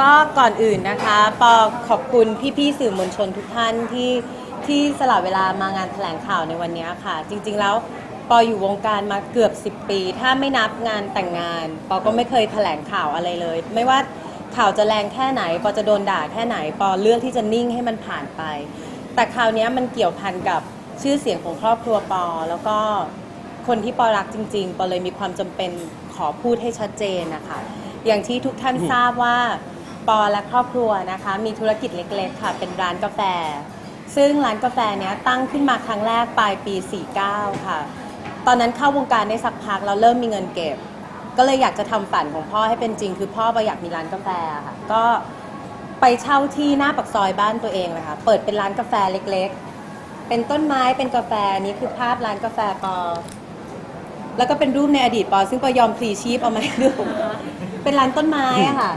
ก็ก่อนอื่นนะคะปอขอบคุณพี่ๆสื่อมวลชนทุกท่านที่ที่สละเวลามางานแถลงข่าวในวันนี้ค่ะ จริง ๆ แล้วปออยู่วงการมาเกือบ 10 ปี ถ้าไม่นับงานแต่งงาน ปอก็ไม่เคยแถลงข่าวอะไรเลย ไม่ว่าข่าวจะแรงแค่ไหน ปอจะโดนด่าแค่ไหน ปอเลือกที่จะนิ่งให้มันผ่านไป แต่คราวนี้มันเกี่ยวพันกับชื่อเสียงของครอบครัวปอ แล้วก็คนที่ปอรักจริง ๆ ปอเลยมีความจำเป็นขอพูดให้ชัดเจนนะคะ อย่างที่ทุกท่านทราบว่า ปอและครอบครัวนะคะ มีธุรกิจเล็กๆ ค่ะ เป็นร้านกาแฟ ซึ่งร้านกาแฟเนี้ยตั้งขึ้นมาครั้งแรกปลายปี 49 ค่ะ ตอนนั้นเข้าวงการได้สักพักเราเริ่มมีเงินเก็บ ก็เลยอยากจะทำฝันของพ่อให้เป็นจริง คือพ่อปออยากมีร้านกาแฟค่ะ ก็ไปเช่าที่หน้าปักซอยบ้านตัวเองเลยค่ะ เปิดเป็นร้านกาแฟเล็กๆ เป็นต้นไม้เป็นกาแฟนี่คือภาพร้านกาแฟปอ แล้วก็เป็นรูปในอดีตปอ ซึ่งปอยอมพลีชีพเอามาให้ดู เป็นร้านต้นไม้อะค่ะ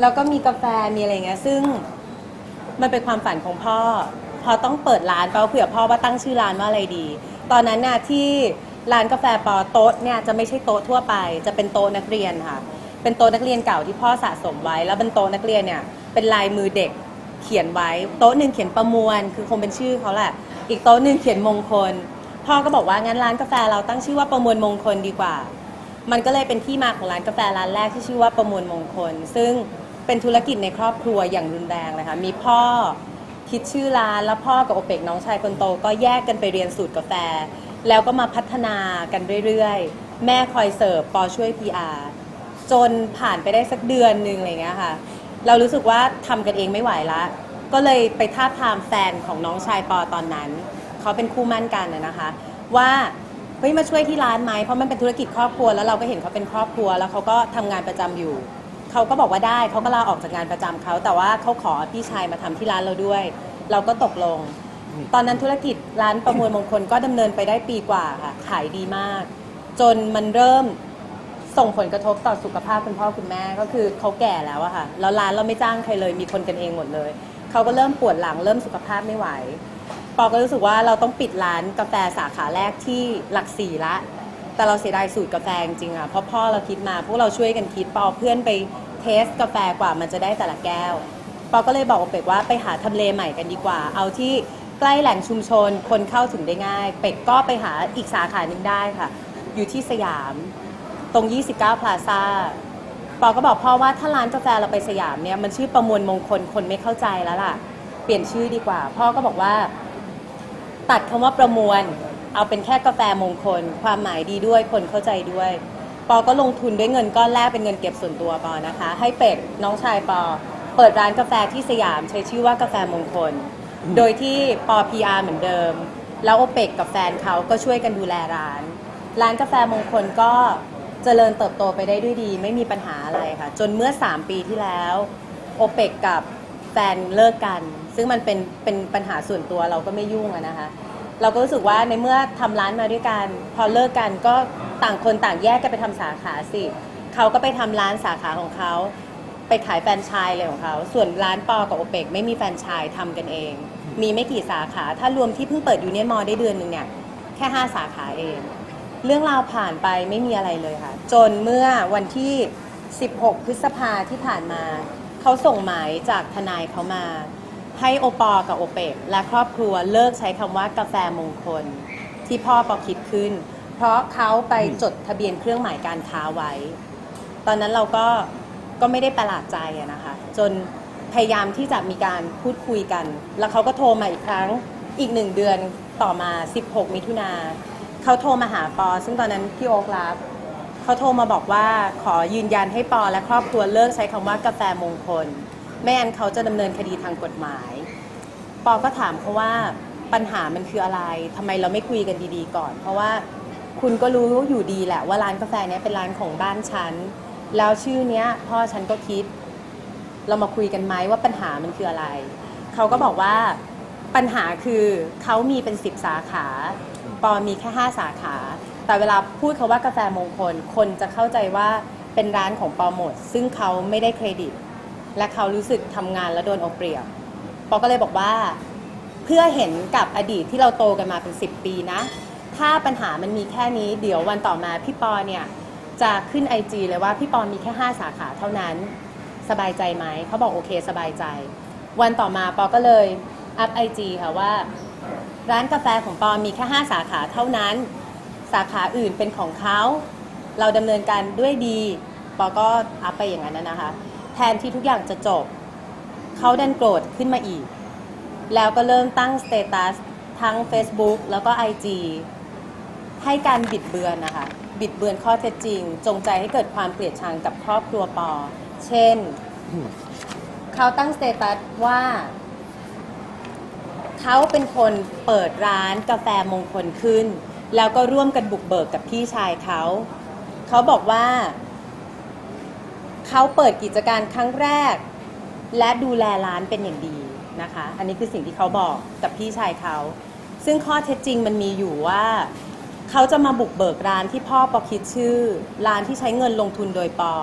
แล้วก็มีกาแฟมีอะไรเงี้ยซึ่งมันเป็นความฝันของพ่อ พอต้องเปิดร้านเปอเผื่อพ่อว่าตั้งชื่อร้านว่าอะไรดี ตอนนั้นน่ะที่ร้านกาแฟปอโต๊ะเนี่ยจะไม่ใช่โต๊ะทั่วไป จะเป็นโต๊ะนักเรียนค่ะ เป็นโต๊ะนักเรียนเก่าที่พ่อสะสมไว้ แล้วเป็นโต๊ะนักเรียนเนี่ยเป็นลายมือเด็กเขียนไว้ โต๊ะหนึ่งเขียนประมวล คือคงเป็นชื่อเขาแหละ อีกโต๊ะหนึ่งเขียนมงคล พ่อก็บอกว่างั้นร้านกาแฟเราตั้งชื่อว่าประมวลมงคลดีกว่า มันก็เลยเป็นที่มาของร้านกาแฟร้านแรกที่ชื่อว่าประมวลมงคล ซึ่ง เป็นธุรกิจในครอบครัวอย่างรุนแรงเลยค่ะมีพ่อคิดชื่อร้านแล้วพ่อกับโอเปกน้องชายคนโต ก็แยกกันไปเรียนสูตรกาแฟ แล้วก็มาพัฒนากันเรื่อยๆ แม่คอยเสิร์ฟปอช่วย PR จนผ่านไปได้สักเดือนหนึ่งอะไรเงี้ยค่ะ เรารู้สึกว่าทำกันเองไม่ไหวละ ก็เลยไปท้าบทามแฟนของน้องชายปอตอนนั้น เขาเป็นคู่มั่นกันนะนะคะ ว่าเฮ้ยมาช่วยที่ร้านไหมเพราะมันเป็นธุรกิจครอบครัวแล้วเราก็เห็นเขาเป็นครอบครัว แล้วเขาก็ทำงานประจำอยู่ เขาก็บอกว่าได้เขาก็ลาออกจากงานประจำเขาแต่ว่าเขาขอพี่ชายมาทำที่ร้านเราด้วย เราก็ตกลง ตอนนั้นธุรกิจร้านประมวลมงคลก็ดำเนินไปได้ปีกว่าค่ะขายดีมาก จนมันเริ่มส่งผลกระทบต่อสุขภาพคุณพ่อคุณแม่ก็คือเขาแก่แล้วอะค่ะแล้วร้านเราไม่จ้างใครเลยมีคนกันเองหมดเลยเขาก็เริ่มปวดหลังเริ่มสุขภาพไม่ไหว ปอก็รู้สึกว่าเราต้องปิดร้านกาแฟสาขาแรกที่หลักสี่ละ แต่เราเสียดายสูตรกาแฟจริงๆอะเพราะพ่อเราคิดมาพวกเราช่วยกันคิดปอเพื่อนไปเทสกาแฟกว่ามันจะได้แต่ละแก้วปอก็เลยบอกเป็กว่าไปหาทำเลใหม่กันดีกว่า เอาที่ใกล้แหล่งชุมชนคนเข้าถึงได้ง่าย เป็กก็ไปหาอีกสาขาหนึ่งได้ค่ะ อยู่ที่สยามตรง 29 พลาซ่าปอก็บอกพ่อว่าถ้าร้านกาแฟเราไปสยามเนี่ยมันชื่อประมวลมงคลคนไม่เข้าใจแล้วล่ะ เปลี่ยนชื่อดีกว่า พ่อก็บอกว่า ตัดคำว่าประมวล เอาเป็นแค่กาแฟมงคล ความหมายดีด้วยคนเข้าใจด้วย ปอก็ลงทุนด้วยเงินก้อนแรกเป็นเงินเก็บส่วนตัวปอนะคะ ให้เป็ดน้องชายปอ เปิดร้านกาแฟที่สยามใช้ชื่อว่ากาแฟมงคล โดยที่ปอ PR เหมือนเดิม แล้วโอเปกกับแฟนเขาก็ช่วยกันดูแลร้าน ร้านกาแฟมงคลก็เจริญเติบโตไปได้ด้วยดี ไม่มีปัญหาอะไรค่ะ จนเมื่อ 3 ปีที่แล้วโอเปกกับแฟนเลิกกัน ซึ่งมันเป็นเป็นปัญหาส่วนตัวเราก็ไม่ยุ่งอะนะคะ เราก็รู้สึกว่าในเมื่อทำร้านมาด้วยกัน พอเลิกกันก็ต่างคนต่างแยกกันไปทำสาขาสิเขาก็ไปทำร้านสาขาของเขาไปขายแฟรนไชส์เลยของเขาส่วนร้านปอกับโอเปกไม่มีแฟรนไชส์ทำกันเอง มีไม่กี่สาขา ถ้ารวมที่เพิ่งเปิดยูเนียนมอลได้เดือนหนึ่งเนี่ยแค่ 5 สาขาเอง เรื่องราวผ่านไปไม่มีอะไรเลยค่ะ จนเมื่อวันที่ 16 พฤษภาที่ผ่านมา เขาส่งหมายจากทนายเขามา ให้โอปอกับโอเปกและครอบครัวเลิกใช้คำว่ากาแฟมงคล ที่พ่อปอคิดขึ้น เพราะเขาไปจดทะเบียนเครื่องหมายการค้าไว้ ตอนนั้นเราก็ก็ไม่ได้ประหลาดใจนะคะ จนพยายามที่จะมีการพูดคุยกัน แล้วเขาก็โทรมาอีกครั้งอีกหนึ่งเดือนต่อมา 16 มิถุนาเขาโทรมาหาปอ ซึ่งตอนนั้นพี่โอ๊ครับเขาโทรมาบอกว่าขอยืนยันให้ปอและครอบครัวเลิกใช้คำว่ากาแฟมงคล ไม่งั้นเขาจะดำเนินคดีทางกฎหมาย ปอก็ถามเขาว่าปัญหามันคืออะไรทำไมเราไม่คุยกันดีๆก่อน เพราะว่าคุณก็รู้อยู่ดีแหละว่าร้านกาแฟเนี้ยเป็นร้านของบ้านฉัน แล้วชื่อเนี้ยพ่อฉันก็คิด เรามาคุยกันไหมว่าปัญหามันคืออะไร เขาก็บอกว่าปัญหาคือเขามีเป็นสิบสาขา ปอมีแค่ห้าสาขา แต่เวลาพูดคาว่ากาแฟมงคล คนจะเข้าใจว่าเป็นร้านของปอหมด ซึ่งเขาไม่ได้เครดิต และเขารู้สึกทำงานแล้วโดนเอาเปรียบปอก็เลยบอกว่า เพื่อเห็นกับอดีตที่เราโตกันมาเป็น 10 ปีนะ ถ้าปัญหามันมีแค่นี้ เดี๋ยววันต่อมาพี่ปอเนี่ย จะขึ้น IG เลยว่าพี่ปอมีแค่ 5 สาขาเท่านั้น สบายใจไหม เขาบอกโอเคสบายใจ วันต่อมาปอก็เลยอัพไอจีค่ะว่า ร้านกาแฟของปอมีแค่ 5 สาขาเท่านั้น สาขาอื่นเป็นของเขา เราดำเนินการด้วยดี ปอก็อัพไปอย่างนั้นนะนะคะ ทนที่ทุกอย่างจะจบ เขาดันโกรธขึ้นมาอีก แล้วก็เริ่มตั้งสเตตัสทั้ง Facebook แล้วก็ IG ให้การบิดเบือนนะคะ บิดเบือนข้อเท็จจริง จงใจให้เกิดความเกลียดชังกับครอบครัวปอ เช่น เขาตั้งสเตตัสว่า เขาเป็นคนเปิดร้านกาแฟมงคลขึ้น แล้วก็ร่วมกันบุกเบิกกับพี่ชายเขา เขาบอกว่า เขาเปิดกิจการครั้งแรก และดูแลร้านเป็นอย่างดีนะคะ อันนี้คือสิ่งที่เขาบอกกับพี่ชายเขา ซึ่งข้อเท็จจริงมันมีอยู่ว่าเขาจะมาบุกเบิกร้านที่พ่อปอคิดชื่อ ร้านที่ใช้เงินลงทุนโดยปอ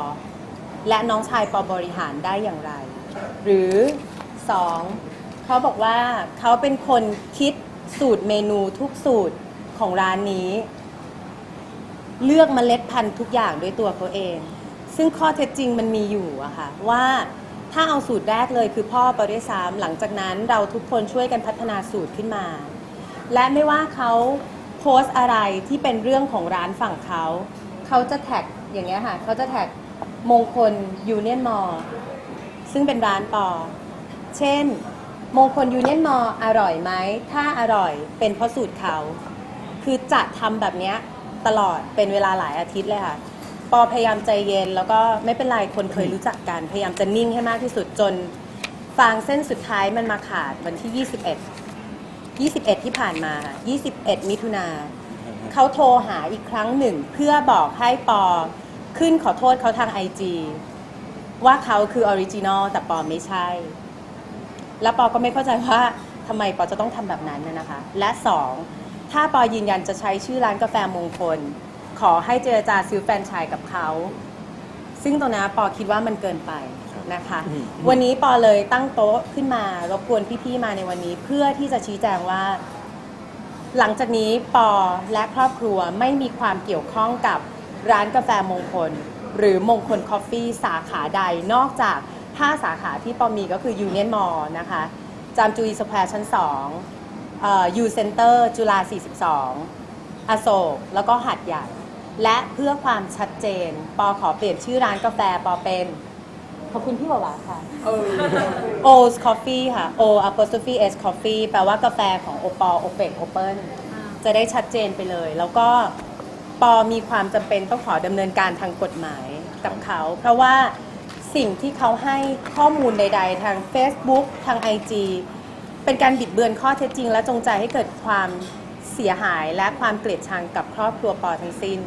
และน้องชายปอบริหารได้อย่างไร หรือสองเขาบอกว่าเขาเป็นคนคิดสูตรเมนูทุกสูตรของร้านนี้ เลือกเมล็ดพันธุ์ทุกอย่างด้วยตัวเขาเอง ซึ่งข้อเท็จจริงมันมีอยู่อะค่ะว่าถ้าเอาสูตรแรกเลยคือพ่อปอด้วยซ้ำหลังจากนั้นเราทุกคนช่วยกันพัฒนาสูตรขึ้นมา และไม่ว่าเขาโพสต์อะไรที่เป็นเรื่องของร้านฝั่งเขา เขาจะแท็กอย่างเงี้ยค่ะเขาจะแท็กมงคลยูเนียนมอซึ่งเป็นร้านปอ เช่น มงคลยูเนียนมออร่อยไหม ถ้าอร่อยเป็นเพราะสูตรเขา คือจะทำแบบเนี้ยตลอดเป็นเวลาหลายอาทิตย์เลยค่ะ ปอพยายามใจเย็น แล้วก็ไม่เป็นไรคนเคยรู้จักกันพยายามจะนิ่งให้มากที่สุดจนฟางเส้นสุดท้ายมันมาขาดวันที่ 21 21 ที่ผ่านมา 21 มิถุนาเขาโทรหาอีกครั้งหนึ่ง เพื่อบอกให้ปอขึ้นขอโทษเขาทางไอจีว่าเขาคือออริจินอลแต่ปอไม่ใช่ แล้วปอก็ไม่เข้าใจว่าทำไมปอจะต้องทำแบบนั้นนะนะคะ และสองถ้าปอยืนยันจะใช้ชื่อร้านกาแฟมงคล ขอให้เจรจาซื้อแฟรนไชส์กับเขา ซึ่งตรงนี้ปอคิดว่ามันเกินไปนะคะอืมวันนี้ปอเลยตั้งโต๊ะขึ้นมารบกวนพี่ๆมาในวันนี้ เพื่อที่จะชี้แจงว่า หลังจากนี้ปอและครอบครัวไม่มีความเกี่ยวข้องกับร้านกาแฟมงคล หรือมงคลคอฟฟี่สาขาใดนอกจาก5สาขาที่ปอมีก็คือ Union Mall นะคะจามจุรีสแควร์ชั้น2เอ่อ U Center จุฬา 42 อโศก แล้วก็หัดใหญ่ และเพื่อความชัดเจน ปอขอเปลี่ยนชื่อร้านกาแฟปอเป็น ขอบคุณพี่หวาหวาค่ะ O's Coffee ค่ะ O apostrophe S Coffee แปลว่ากาแฟของโอปอโอเปกโอเปิลจะได้ชัดเจนไปเลย แล้วก็ปอมีความจำเป็นต้องขอดำเนินการทางกฎหมายกับเขา เพราะว่าสิ่งที่เขาให้ข้อมูลใด ๆ ทาง Facebook ทาง IG เป็นการบิดเบือนข้อเท็จจริง และจงใจให้เกิดความเสียหายและความเกลียดชังกับครอบครัวปอทั้งสิ้น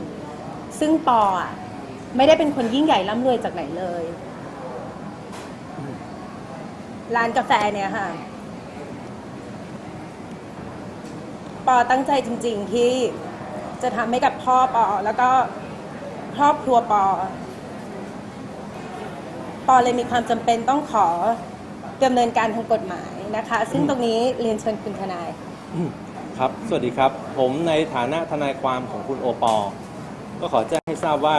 ซึ่งปออะไม่ได้เป็นคนยิ่งใหญ่ร่ำรวยจากไหนเลย ร้านกาแฟเนี่ยค่ะ ปอตั้งใจจริง ๆ ที่จะทำให้กับพ่อปอ แล้วก็ครอบครัวปอ ปอเลยมีความจำเป็นต้องขอดำเนินการทางกฎหมายนะคะ ซึ่งตรงนี้เรียนเชิญคุณทนาย ครับ สวัสดีครับ ผมในฐานะทนายความของคุณโอปอ ก็ขอแจ้งให้ทราบว่า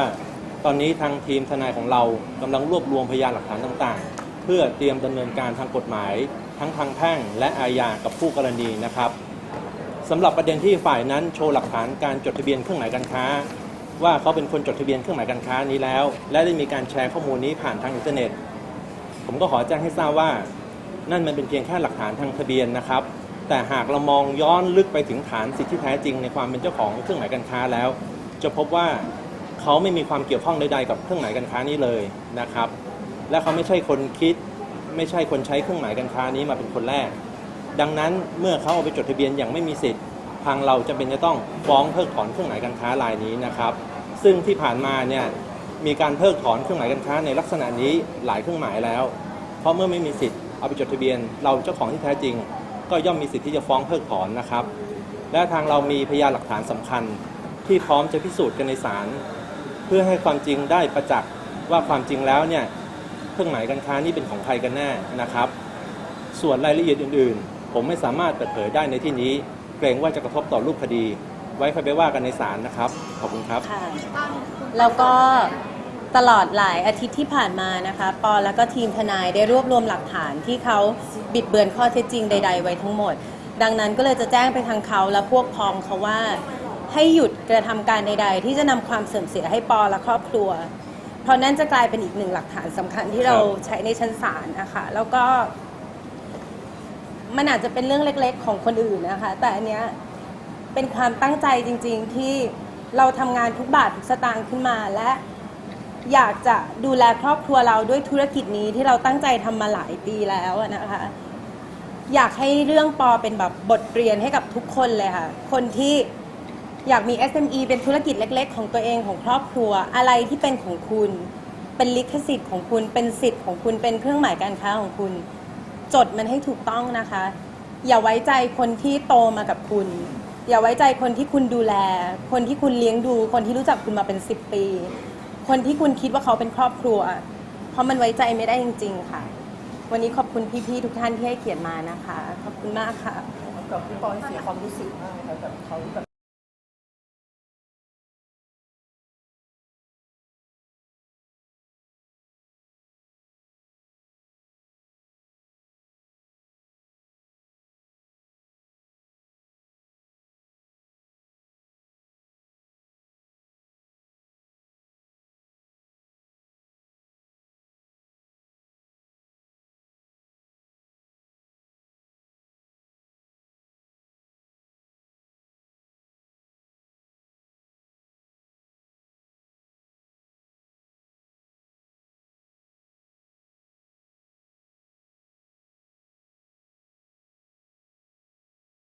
ตอนนี้ทางทีมทนายของเรากำลังรวบรวมพยานหลักฐานต่างๆ เพื่อเตรียมดำเนินการทางกฎหมาย ทั้งทางแพ่งและอาญากับผู้กรณีนะครับสำหรับประเด็นที่ฝ่ายนั้นโชว์หลักฐานการจดทะเบียนเครื่องหมายการค้า ว่าเขาเป็นคนจดทะเบียนเครื่องหมายการค้านี้แล้ว และได้มีการแชร์ข้อมูลนี้ผ่านทางอินเทอร์เน็ต ผมก็ขอแจ้งให้ทราบว่า นั่นมันเป็นเพียงแค่หลักฐานทางทะเบียนนะครับ แต่หากเรามองย้อนลึกไปถึงฐานสิทธิแท้จริงในความเป็นเจ้าของเครื่องหมายการค้าแล้ว จะพบว่าเขาไม่มีความเกี่ยวข้องใดๆกับเครื่องหมายการค้านี้เลยนะครับ และเขาไม่ใช่คนคิด ไม่ใช่คนใช้เครื่องหมายการค้านี้มาเป็นคนแรก ดังนั้นเมื่อเขาเอาไปจดทะเบียนอย่างไม่มีสิทธิ์ ทางเราจะเป็นจะต้องฟ้องเพิกถอนเครื่องหมายการค้ารายนี้นะครับ ซึ่งที่ผ่านมาเนี่ยมีการเพิกถอนเครื่องหมายการค้าในลักษณะนี้หลายเครื่องหมายแล้ว เพราะเมื่อไม่มีสิทธิ์เอาไปจดทะเบียน เราเจ้าของที่แท้จริง ก็ย่อมมีสิทธิ์ที่จะฟ้องเพิกถอนนะครับ และทางเรามีพยานหลักฐานสำคัญ ที่พร้อมจะพิสูจน์กันในศาลเพื่อให้ความจริงได้ประจักษ์ว่าความจริงแล้วเนี่ยเครื่องหมายการค้านี้เป็นของใครกันแน่นะครับ ส่วนรายละเอียดอื่นๆ ผมไม่สามารถเปิดเผยได้ในที่นี้ เกรงว่าจะกระทบต่อรูปคดี ไว้ค่อยไปว่ากันในศาลนะครับ ขอบคุณครับ ค่ะแล้วก็ตลอดหลายอาทิตย์ที่ผ่านมานะคะปอแล้วก็ทีมทนายได้รวบรวมหลักฐานที่เขาบิดเบือนข้อเท็จจริงใด ๆ ไว้ทั้งหมด ดังนั้นก็เลยจะแจ้งไปทางเขาและพวกพ้องเขาว่า ให้หยุดกระทำการใด ๆ ที่จะนำความเสื่อมเสียให้ปอและครอบครัว เพราะนั่นจะกลายเป็นอีกหนึ่งหลักฐานสำคัญที่เราใช้ในชั้นศาลนะคะแล้วก็ มันอาจจะเป็นเรื่องเล็ก ๆ ของคนอื่นนะคะ แต่อันเนี้ยเป็นความตั้งใจจริง ๆ ที่เราทำงานทุกบาททุกสตางค์ขึ้นมาและอยากจะดูแลครอบครัวเราด้วยธุรกิจนี้ที่เราตั้งใจทำมาหลายปีแล้วนะคะ อยากให้เรื่องปอเป็นแบบบทเรียนให้กับทุกคนเลยค่ะ คนที่ อยากมี SME เป็นธุรกิจเล็ก ๆ ของตัวเองของครอบครัว อะไรที่เป็นของคุณ เป็นลิขสิทธิ์ของคุณ เป็นสิทธิ์ของคุณเป็นเครื่องหมายการค้าของคุณ จดมันให้ถูกต้องนะคะ อย่าไว้ใจคนที่โตมากับคุณ อย่าไว้ใจคนที่คุณดูแล คนที่คุณเลี้ยงดู คนที่รู้จักคุณมาเป็นสิบปี คนที่คุณคิดว่าเขาเป็นครอบครัว เพราะมันไว้ใจไม่ได้จริง ๆ ค่ะ วันนี้ขอบคุณพี่ๆทุกท่านที่ให้เกียรติมานะคะ ขอบคุณมากค่ะ กับพี่ปอที่เสียความรู้สึกมากนะครับแบบเขาแบบ